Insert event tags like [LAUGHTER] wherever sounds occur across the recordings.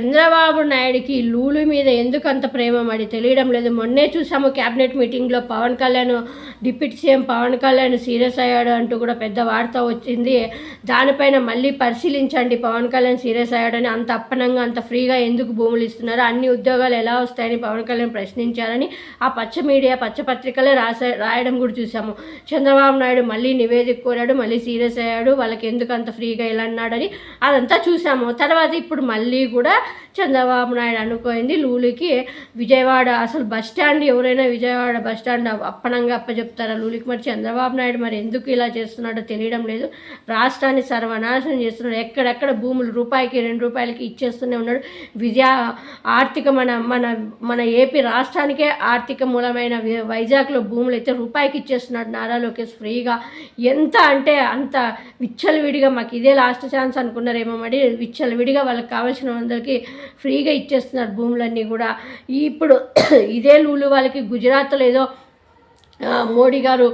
చంద్రబాబు నాయుడికి లూలు మీద ఎందుకు అంత ప్రేమ? మరి తెలియడం లేదు. మొన్నే చూసాము క్యాబినెట్ మీటింగ్లో Pawan Kalyan deputy CM Pawan Kalyan serious అయ్యాడు అంటూ కూడా పెద్ద వార్త వచ్చింది. దానిపైన మళ్ళీ పరిశీలించండి పవన్ కళ్యాణ్ సీరియస్ అయ్యాడని. అంత అప్పనంగా అంత ఫ్రీగా ఎందుకు భూములు ఇస్తున్నారు? అన్ని ఉద్యోగాలు ఎలా వస్తాయని పవన్ కళ్యాణ్ ప్రశ్నించారని ఆ పచ్చ మీడియా పచ్చ పత్రికలే రాసా రాయడం కూడా చూసాము. చంద్రబాబు నాయుడు మళ్ళీ నివేదిక కోరాడు మళ్ళీ సీరియస్ అయ్యాడు. వాళ్ళకి ఎందుకు అంత ఫ్రీగా ఇలా అన్నాడని అదంతా చూసాము. తర్వాత ఇప్పుడు మళ్ళీ కూడా చంద్రబాబు నాయుడు అనుకోయింది. లూలికి విజయవాడ అసలు బస్ స్టాండ్ ఎవరైనా విజయవాడ బస్ స్టాండ్ అప్పనంగా అప్పచెప్తారా లూలికి? మరి చంద్రబాబు నాయుడు మరి ఎందుకు ఇలా చేస్తున్నాడో తెలియడం లేదు. రాష్ట్రాన్ని సర్వనాశనం చేస్తున్నాడు. ఎక్కడెక్కడ భూములు రూపాయికి రెండు రూపాయలకి ఇచ్చేస్తూనే ఉన్నాడు. విజయ ఆర్థిక మన మన మన ఏపీ రాష్ట్రానికే ఆర్థిక మూలమైన వైజాగ్లో భూములు అయితే రూపాయికి ఇచ్చేస్తున్నాడు నారా లోకేష్ ఫ్రీగా. ఎంత అంటే అంత విచ్చలవిడిగా మాకు ఇదే లాస్ట్ ఛాన్స్ అనుకున్నారేమో మరి. విచ్చలవిడిగా వాళ్ళకి కావాల్సిన అందరికీ ఫ్రీగా ఇచ్చేస్తున్నారు భూములన్నీ కూడా. ఇప్పుడు [COUGHS] ఇదే లూలు వాళ్ళకి గుజరాత్లో ఏదో మోడీ గారు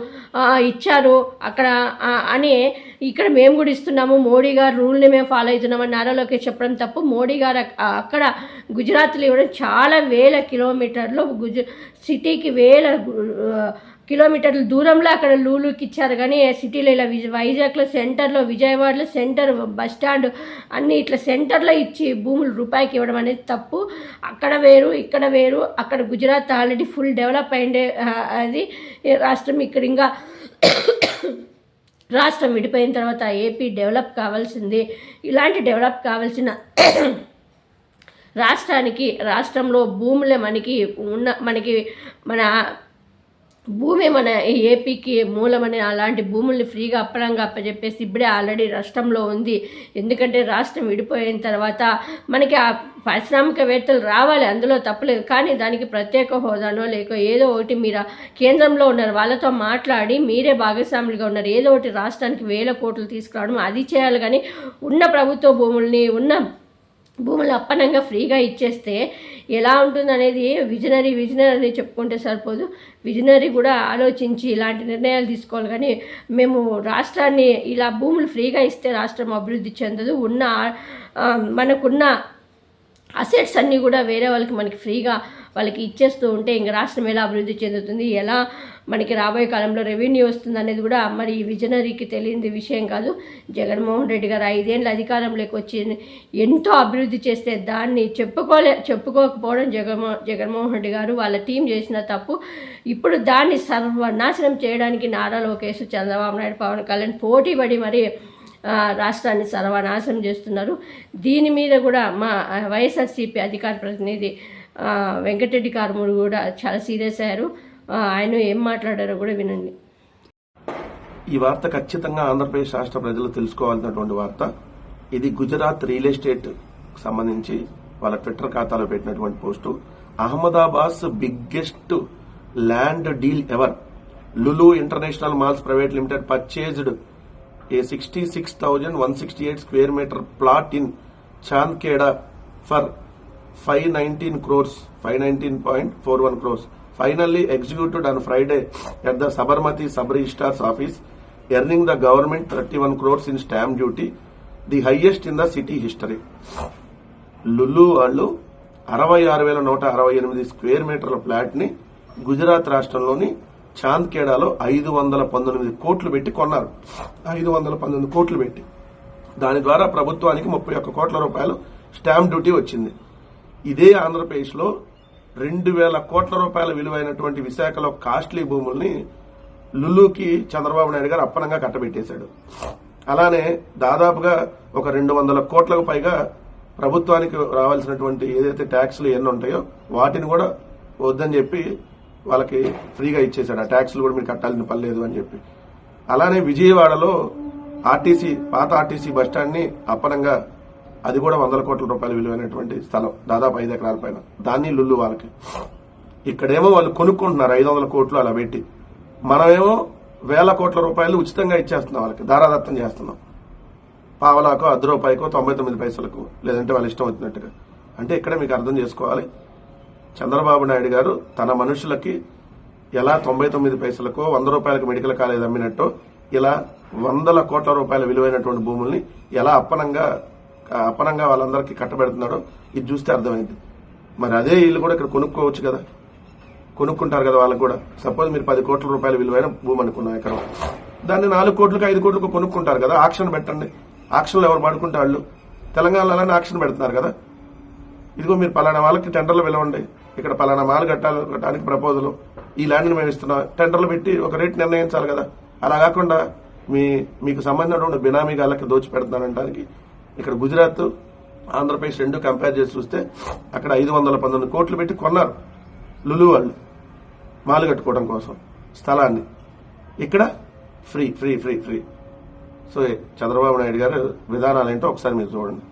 ఇచ్చారు. అక్కడ అని ఇక్కడ మేము కూడా ఇస్తున్నాము. మోడీ గారు రూల్ని మేము ఫాలో అవుతున్నామని నారా లోకేష్ చెప్పడం తప్పు. మోడీ గారు అక్కడ గుజరాత్లో ఇవ్వడం చాలా వేల కిలోమీటర్లు గుజ సిటీకి వేల కిలోమీటర్ల దూరంలో అక్కడ లూలుకి ఇచ్చారు. కానీ సిటీలో ఇలా విజ వైజాగ్లో సెంటర్లో విజయవాడలో సెంటర్ బస్ స్టాండ్ అన్ని ఇట్లా సెంటర్లో ఇచ్చి భూములు రూపాయికి ఇవ్వడం అనేది తప్పు. అక్కడ వేరు ఇక్కడ వేరు అక్కడ గుజరాత్ ఆల్రెడీ ఫుల్ డెవలప్ అయిండే అది రాష్ట్రం ఇక్కడ ఇంకా [COUGHS] రాష్ట్రం విడిపోయిన తర్వాత ఏపీ డెవలప్ కావాల్సింది. ఇలాంటి డెవలప్ కావాల్సిన [COUGHS] రాష్ట్రానికి రాష్ట్రంలో భూములే మనకి ఉన్న మనకి మన భూమి మన ఏపీకి మూలమని అలాంటి భూముల్ని ఫ్రీగా అప్పనంగా అప్పచెప్పేసి ఇప్పుడే ఆల్రెడీ రాష్ట్రంలో ఉంది. ఎందుకంటే రాష్ట్రం విడిపోయిన తర్వాత మనకి ఆ పారిశ్రామికవేత్తలు రావాలి అందులో తప్పలేదు. కానీ దానికి ప్రత్యేక హోదానో లేక ఏదో ఒకటి మీరు కేంద్రంలో ఉన్నారు వాళ్ళతో మాట్లాడి మీరే భాగస్వాములుగా ఉన్నారు. ఏదో ఒకటి రాష్ట్రానికి వేల కోట్లు తీసుకురావడం అది చేయాలి. కానీ ఉన్న ప్రభుత్వ భూముల్ని ఉన్న భూములు అప్పనంగా ఫ్రీగా ఇచ్చేస్తే ఎలా ఉంటుంది అనేది విజనరీ విజనరీ చెప్పుకుంటే సరిపోదు. విజనరీ కూడా ఆలోచించి ఇలాంటి నిర్ణయాలు తీసుకోవాలి. కానీ మేము రాష్ట్రాన్ని ఇలా భూములు ఫ్రీగా ఇస్తే రాష్ట్రం అభివృద్ధి చెందదు. ఉన్న మనకున్న అసెట్స్ అన్నీ కూడా వేరే వాళ్ళకి మనకి ఫ్రీగా వాళ్ళకి ఇచ్చేస్తూ ఉంటే ఇంక రాష్ట్రం ఎలా అభివృద్ధి చెందుతుంది ఎలా మనకి రాబోయే కాలంలో రెవెన్యూ వస్తుంది అనేది కూడా మరి ఈ విజనరీకి తెలియని విషయం కాదు. జగన్మోహన్ రెడ్డి గారు ఐదేళ్ళు అధికారంలోకి వచ్చి ఎంతో అభివృద్ధి చేస్తే దాన్ని చెప్పుకోలే చెప్పుకోకపోవడం జగన్మో జగన్మోహన్ రెడ్డి గారు వాళ్ళ టీం చేసిన తప్పు. ఇప్పుడు దాన్ని సర్వనాశనం చేయడానికి నారా లోకేష్ చంద్రబాబు నాయుడు పవన్ కళ్యాణ్ పోటీ పడి మరి రాష్ట్రాన్ని సర్వనాశనం చేస్తున్నారు. దీని మీద కూడా మా వైఎస్ఆర్సీపీ అధికార ప్రతినిధి వెంకటరెడ్డి కారుమూడు కూడా చాలా సీరియస్ అయ్యారు. ఆయన ఏం మాట్లాడారో కూడా వినండి. ఈ వార్త ఖచ్చితంగా ఆంధ్రప్రదేశ్ రాష్ట్ర ప్రజలు తెలుసుకోవాల్సినటువంటి వార్త. ఇది గుజరాత్ రియల్ ఎస్టేట్ సంబంధించి వాళ్ళ ట్విట్టర్ ఖాతాలో పెట్టినటువంటి post. Ahmedabad biggest land deal ever. Lulu international malls private limited purchased a sixty six thousand one sixty eight square metre plot in Chandkheda for five nineteen crores five nineteen point four one crores. Finally executed on Friday at the Sabarmati sub registrars office earning the government thirty one crores in stamp duty the highest in the city history Lulu వాళ్ళు అరవై ఆరు వేల నూట అరవై ఎనిమిది square మీటర్ల ఫ్లాట్ని గుజరాత్ రాష్ట్రంలోని చాంద్కేడాలో ఐదు వందల పంతొమ్మిది కోట్లు పెట్టి కొన్నారు. ఐదు వందల పంతొమ్మిది కోట్లు పెట్టి. దాని ద్వారా ప్రభుత్వానికి ముప్పై ఒక్క కోట్ల రూపాయలు స్టాంప్ డ్యూటీ వచ్చింది. ఇదే ఆంధ్రప్రదేశ్లో రెండు వేల కోట్ల రూపాయల విలువైనటువంటి విశాఖలో కాస్ట్లీ భూముల్ని లుల్లుకి చంద్రబాబు నాయుడు గారు అప్పనంగా కట్టబెట్టేశాడు. అలానే దాదాపుగా ఒక రెండు వందల కోట్లకు పైగా ప్రభుత్వానికి రావాల్సినటువంటి ఏదైతే ట్యాక్స్లు ఎన్ని ఉంటాయో వాటిని కూడా వద్దని చెప్పి వాళ్ళకి ఫ్రీగా ఇచ్చేశాడు. ఆ ట్యాక్స్లు కూడా మీరు కట్టాల్సిన పని లేదు అని చెప్పి. అలానే విజయవాడలో ఆర్టీసీ పాత ఆర్టీసీ బస్టాండ్ని అప్పనంగా అది కూడా వందల కోట్ల రూపాయల విలువైనటువంటి స్థలం దాదాపు ఐదు ఎకరాల పైన. దాన్ని లుల్లు వాళ్ళకి. ఇక్కడేమో వాళ్ళు కొనుక్కుంటున్నారు ఐదు వందల కోట్లు అలా పెట్టి. మనమేమో వేల కోట్ల రూపాయలు ఉచితంగా ఇచ్చేస్తున్నాం వాళ్ళకి దారాదత్తం చేస్తున్నాం. పావలాకో అర్ధ రూపాయకో తొంభై తొమ్మిది పైసలకు లేదంటే వాళ్ళ ఇష్టం వచ్చినట్టుగా. అంటే ఇక్కడ మీకు అర్థం చేసుకోవాలి. చంద్రబాబు నాయుడు గారు తన మనుషులకి ఎలా తొంభై తొమ్మిది పైసలకో వంద రూపాయలకు మెడికల్ కాలేజ్ అమ్మినట్టు ఇలా వందల కోట్ల రూపాయల విలువైనటువంటి భూముల్ని ఎలా అప్పనంగా అపనంగా వాళ్ళందరికీ కట్టబెడుతున్నాడో ఇది చూస్తే అర్థమైంది. మరి అదే ఇల్లు కూడా ఇక్కడ కొనుక్కోవచ్చు కదా. కొనుక్కుంటారు కదా వాళ్ళకి కూడా. సపోజ్ మీరు పది కోట్ల రూపాయల విలువైన భూమి అనుకున్న ఎకరం. దాన్ని నాలుగు కోట్లకు ఐదు కోట్లకు కొనుక్కుంటారు కదా. ఆక్షన్ పెట్టండి. ఆక్షన్లో ఎవరు పడుకుంటే వాళ్ళు? తెలంగాణలో అలానే ఆక్షన్ పెడుతున్నారు కదా. ఇదిగో మీరు పలానా వాళ్ళకి టెండర్లు పిలవండి. ఇక్కడ పలానా మాలు కట్టాలి కట్టడానికి ప్రపోజల్. ఈ ల్యాండ్ని మేము ఇస్తున్నాం. టెండర్లు పెట్టి ఒక రేట్ నిర్ణయించాలి కదా. అలా కాకుండా మీ మీకు సంబంధించినటువంటి బినామీ గాళ్ళకి దోచి పెడుతున్నానంటానికి ఇక్కడ గుజరాత్ ఆంధ్రప్రదేశ్ రెండు కంపేర్ చేసి చూస్తే అక్కడ ఐదు వందల పంతొమ్మిది కోట్లు పెట్టి కొన్నారు. లులు వాళ్ళు మాలు కట్టుకోవడం కోసం స్థలాన్ని. ఇక్కడ free free free free. So Chandrababu Naidu garu విధానాలు ఏంటో ఒకసారి మీరు చూడండి.